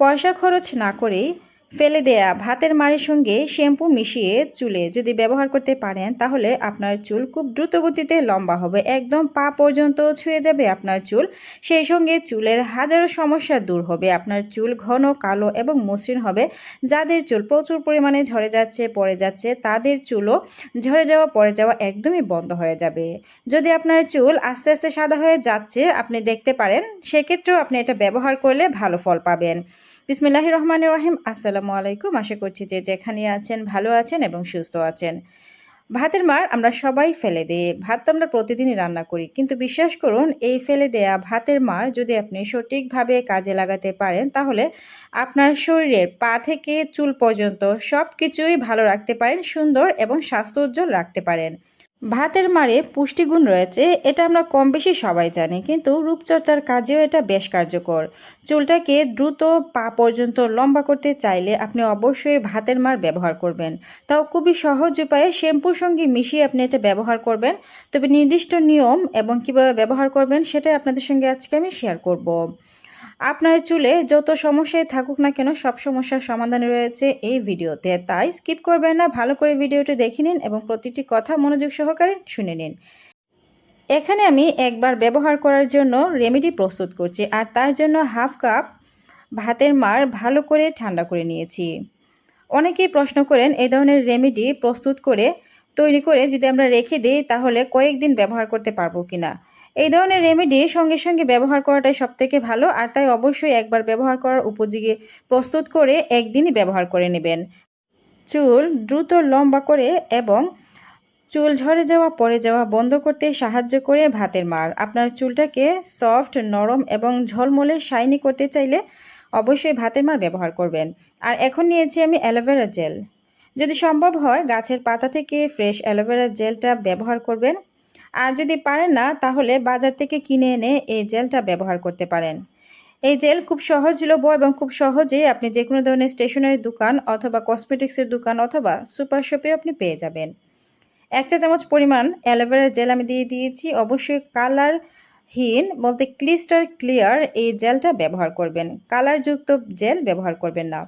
পয়সা খরচ না করেই ফেলে দেয়া ভাতের মাড়ির সঙ্গে শ্যাম্পু মিশিয়ে চুলে যদি ব্যবহার করতে পারেন, তাহলে আপনার চুল খুব দ্রুত গতিতে লম্বা হবে। একদম পা পর্যন্ত ছুঁয়ে যাবে আপনার চুল। সেই সঙ্গে চুলের হাজারো সমস্যা দূর হবে। আপনার চুল ঘন, কালো এবং মসৃণ হবে। যাদের চুল প্রচুর পরিমাণে ঝরে যাচ্ছে, পড়ে যাচ্ছে, তাদের চুলও ঝরে যাওয়া, পড়ে যাওয়া একদমই বন্ধ হয়ে যাবে। যদি আপনার চুল আস্তে আস্তে সাদা হয়ে যাচ্ছে, আপনি দেখতে পারেন, সেক্ষেত্রেও আপনি এটা ব্যবহার করলে ভালো ফল পাবেন। বিসমিল্লাহ রহমান রহিম আসসালামু আলাইকুম আশা করছি যে যেখানে আছেন, ভালো আছেন এবং সুস্থ আছেন। ভাতের মার আমরা সবাই ফেলে দিই। ভাত তো আমরা প্রতিদিনই রান্না করি। কিন্তু বিশ্বাস করুন, এই ফেলে দেয়া ভাতের মার যদি আপনি সঠিকভাবে কাজে লাগাতে পারেন, তাহলে আপনার শরীরের পা থেকে চুল পর্যন্ত সব কিছুই ভালো রাখতে পারেন, সুন্দর এবং স্বাস্থ্য উজ্জ্বল রাখতে পারেন। ভাতের মারে পুষ্টিগুণ রয়েছে, এটা আমরা কম বেশি সবাই জানি, কিন্তু রূপচর্চার কাজেও এটা বেশ কার্যকর। চুলটাকে দ্রুত পা পর্যন্ত লম্বা করতে চাইলে আপনি অবশ্যই ভাতের মার ব্যবহার করবেন। তাও খুবই সহজ উপায়ে শ্যাম্পুর সঙ্গে মিশিয়ে আপনি এটা ব্যবহার করবেন। তবে নির্দিষ্ট নিয়ম এবং কীভাবে ব্যবহার করবেন সেটাই আপনাদের সঙ্গে আজকে আমি শেয়ার করব। আপনার চুলে যত সমস্যায় থাকুক না কেন সব সমস্যার সমাধান রয়েছে এই ভিডিওতে। তাই স্কিপ করবেন না, ভালো করে ভিডিওটি দেখে নিন এবং প্রতিটি কথা মনোযোগ সহকারে শুনে নিন। এখানে আমি একবার ব্যবহার করার জন্য রেমেডি প্রস্তুত করছি আর তার জন্য হাফ কাপ ভাতের মার ভালো করে ঠান্ডা করে নিয়েছি। অনেকেই প্রশ্ন করেন এই ধরনের রেমেডি প্রস্তুত করে, তৈরি করে যদি আমরা রেখে দিই, তাহলে কয়েকদিন ব্যবহার করতে পারব কিনা? এই ধরনের রেমেডি সঙ্গে সঙ্গে ব্যবহার করাটাই সবথেকে ভালো, আর তাই অবশ্যই একবার ব্যবহার করার উপযোগী প্রস্তুত করে একদিনই ব্যবহার করে নেবেন। চুল দ্রুত লম্বা করে এবং চুল ঝরে যাওয়া, পড়ে যাওয়া বন্ধ করতে সাহায্য করে ভাতের মার। আপনার চুলটাকে সফট, নরম এবং ঝলমলে শাইনি করতে চাইলে অবশ্যই ভাতের মার ব্যবহার করবেন। আর এখন নিয়েছি আমি অ্যালোভেরা জেল। যদি সম্ভব হয়, গাছের পাতা থেকে ফ্রেশ অ্যালোভেরা জেলটা ব্যবহার করবেন। আর যদি পারেন না, তাহলে বাজার থেকে কিনে এনে এই জেলটা ব্যবহার করতে পারেন। এই জেল খুব সহজলভ্য এবং খুব সহজেই আপনি যে কোনো ধরনের স্টেশনারি দোকান অথবা কসমেটিক্সের দোকান অথবা সুপার শপে আপনি পেয়ে যাবেন। এক চা চামচ পরিমাণ অ্যালোভেরা জেল আমি দিয়ে দিয়েছি। অবশ্যই কালারহীন বলতে ক্লিস্টার ক্লিয়ার এই জেলটা ব্যবহার করবেন। কালারযুক্ত জেল ব্যবহার করবেন না।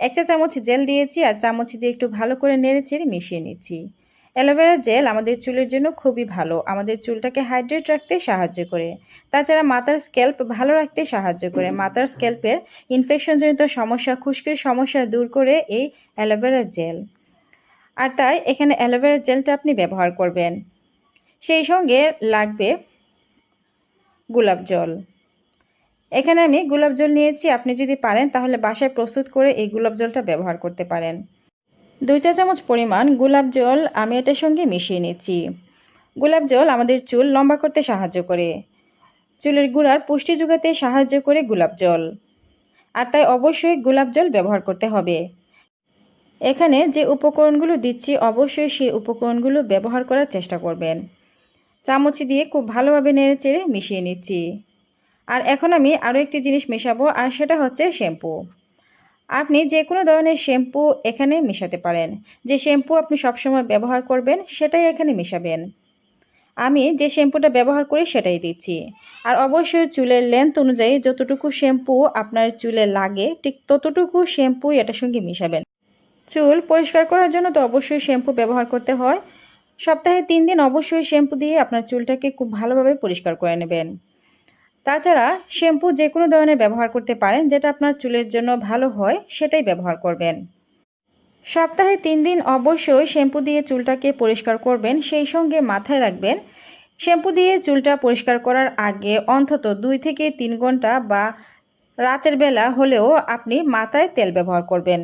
এক চা চামচ জেল দিয়েছি আর চামচ দিয়ে একটু ভালো করে নেড়ে চেড়ে মিশিয়ে নিচ্ছি। অ্যালোভেরা জেল আমাদের চুলের জন্য খুবই ভালো। আমাদের চুলটাকে হাইড্রেট রাখতে সাহায্য করে। তাছাড়া মাথার স্ক্যাল্প ভালো রাখতে সাহায্য করে। মাথার স্ক্যাল্পের ইনফেকশনজনিত সমস্যা, খুশকির সমস্যা দূর করে এই অ্যালোভেরা জেল। আর তাই এখানে অ্যালোভেরা জেলটা আপনি ব্যবহার করবেন। সেই সঙ্গে লাগবে গোলাপ জল। এখানে আমি গোলাপ জল নিয়েছি। আপনি যদি পারেন তাহলে বাসায় প্রস্তুত করে এই গোলাপ জলটা ব্যবহার করতে পারেন। দুই চা চামচ পরিমাণ গোলাপ জল আমি এটার সঙ্গে মিশিয়ে নিচ্ছি। গোলাপ জল আমাদের চুল লম্বা করতে সাহায্য করে। চুলের গুঁড়ার পুষ্টি যোগাতে সাহায্য করে গোলাপ জল। আর তাই অবশ্যই গোলাপ জল ব্যবহার করতে হবে। এখানে যে উপকরণগুলো দিচ্ছি, অবশ্যই সেই উপকরণগুলো ব্যবহার করার চেষ্টা করবেন। চামচ দিয়ে খুব ভালোভাবে নেড়ে চেড়ে মিশিয়ে নিচ্ছি। আর এখন আমি আরও একটি জিনিস মেশাবো, আর সেটা হচ্ছে শ্যাম্পু। আপনি যে কোনো ধরনের শ্যাম্পু এখানে মেশাতে পারেন। যে শ্যাম্পু আপনি সবসময় ব্যবহার করবেন, সেটাই এখানে মেশাবেন। আমি যে শ্যাম্পুটা ব্যবহার করি, সেটাই দিচ্ছি। আর অবশ্যই চুলের লেন্থ অনুযায়ী যতটুকু শ্যাম্পু আপনার চুলে লাগে, ঠিক ততটুকু শ্যাম্পু এটার সঙ্গে মিশাবেন। চুল পরিষ্কার করার জন্য তো অবশ্যই শ্যাম্পু ব্যবহার করতে হয়। সপ্তাহে তিন দিন অবশ্যই শ্যাম্পু দিয়ে আপনার চুলটাকে খুব ভালোভাবে পরিষ্কার করে নেবেন। তাছাড়া শ্যাম্পু যে কোনো ধরনের ব্যবহার করতে পারেন, যেটা আপনার চুলের জন্য ভালো হয়, সেটাই ব্যবহার করবেন। সপ্তাহে তিন দিন অবশ্যই শ্যাম্পু দিয়ে চুলটাকে পরিষ্কার করবেন, সেই সঙ্গে মাথায় রাখবেন। শ্যাম্পু দিয়ে চুলটা পরিষ্কার করার আগে অন্তত দুই থেকে তিন ঘণ্টা বা রাতের বেলা হলেও আপনি মাথায় তেল ব্যবহার করবেন।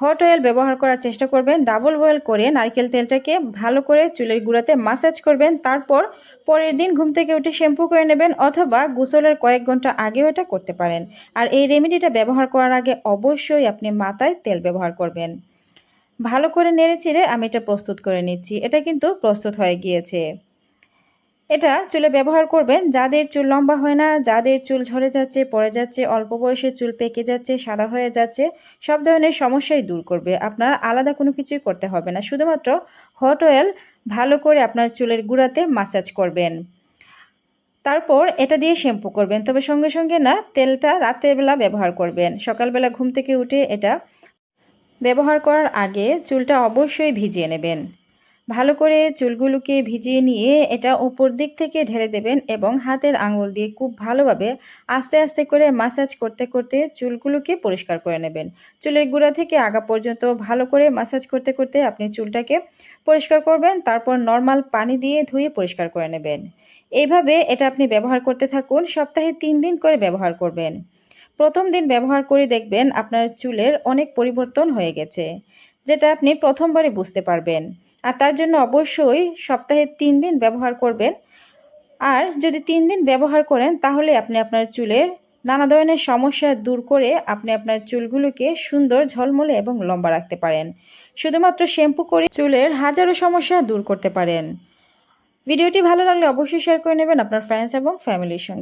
হট অয়েল ব্যবহার করার চেষ্টা করবেন ডাবল বয়েল করে নারকেল তেলটাকে ভালো করে চুলের গুঁড়াতে মাসাজ করবেন, তারপর পরের দিন ঘুম থেকে উঠে শ্যাম্পু করে নেবেন অথবা গোসলের কয়েক ঘণ্টা আগেও এটা করতে পারেন। আর এই রেমেডিটা ব্যবহার করার আগে অবশ্যই আপনি মাথায় তেল ব্যবহার করবেন। ভালো করে নেড়ে চিড়ে আমি এটা প্রস্তুত করে নিচ্ছি, এটা কিন্তু প্রস্তুত হয়ে গিয়েছে। এটা চুলে ব্যবহার করবেন। যাদের চুল লম্বা হয় না, যাদের চুল ঝরে যাচ্ছে, পড়ে যাচ্ছে, অল্প বয়সে চুল পেকে যাচ্ছে, সাদা হয়ে যাচ্ছে, সব ধরনের সমস্যাই দূর করবে। আপনার আলাদা কোনো কিছুই করতে হবে না। শুধুমাত্র হট অয়েল ভালো করে আপনার চুলের গুঁড়াতে মাসাজ করবেন। তারপর এটা দিয়ে শ্যাম্পু করবেন। তবে সঙ্গে সঙ্গে না, তেলটা রাতের বেলা ব্যবহার করবেন। সকালবেলা ঘুম থেকে উঠে এটা ব্যবহার করার আগে চুলটা অবশ্যই ভিজিয়ে নেবেন। ভালো করে চুলগুলোকে ভিজিয়ে নিয়ে এটা উপর দিক থেকে ঢেলে দেবেন এবং হাতের আঙুল দিয়ে খুব ভালোভাবে আস্তে আস্তে করে মাসাজ করতে করতে চুলগুলোকে পরিষ্কার করে নেবেন। চুলের গুঁড়া থেকে আগা পর্যন্ত ভালো করে মাসাজ করতে করতে আপনি চুলটাকে পরিষ্কার করবেন, তারপর নর্মাল পানি দিয়ে ধুয়ে পরিষ্কার করে নেবেন। এইভাবে এটা আপনি ব্যবহার করতে থাকুন, সপ্তাহে তিন দিন করে ব্যবহার করবেন। প্রথম দিন ব্যবহার করে দেখবেন আপনার চুলের অনেক পরিবর্তন হয়ে গেছে। যেটা আপনি প্রথমবারই বুঝতে পারবেন। আর তার জন্য অবশ্যই সপ্তাহে তিন দিন ব্যবহার করবেন। আর যদি তিন দিন ব্যবহার করেন, তাহলে আপনি আপনার চুলের নানা ধরনের সমস্যা দূর করে আপনি আপনার চুলগুলোকে সুন্দর ঝলমলে এবং লম্বা রাখতে পারেন। শুধুমাত্র শ্যাম্পু করে চুলের হাজারো সমস্যা দূর করতে পারেন। ভিডিওটি ভালো লাগলে অবশ্যই শেয়ার করে নেবেন আপনার ফ্রেন্ডস এবং ফ্যামিলির সঙ্গে।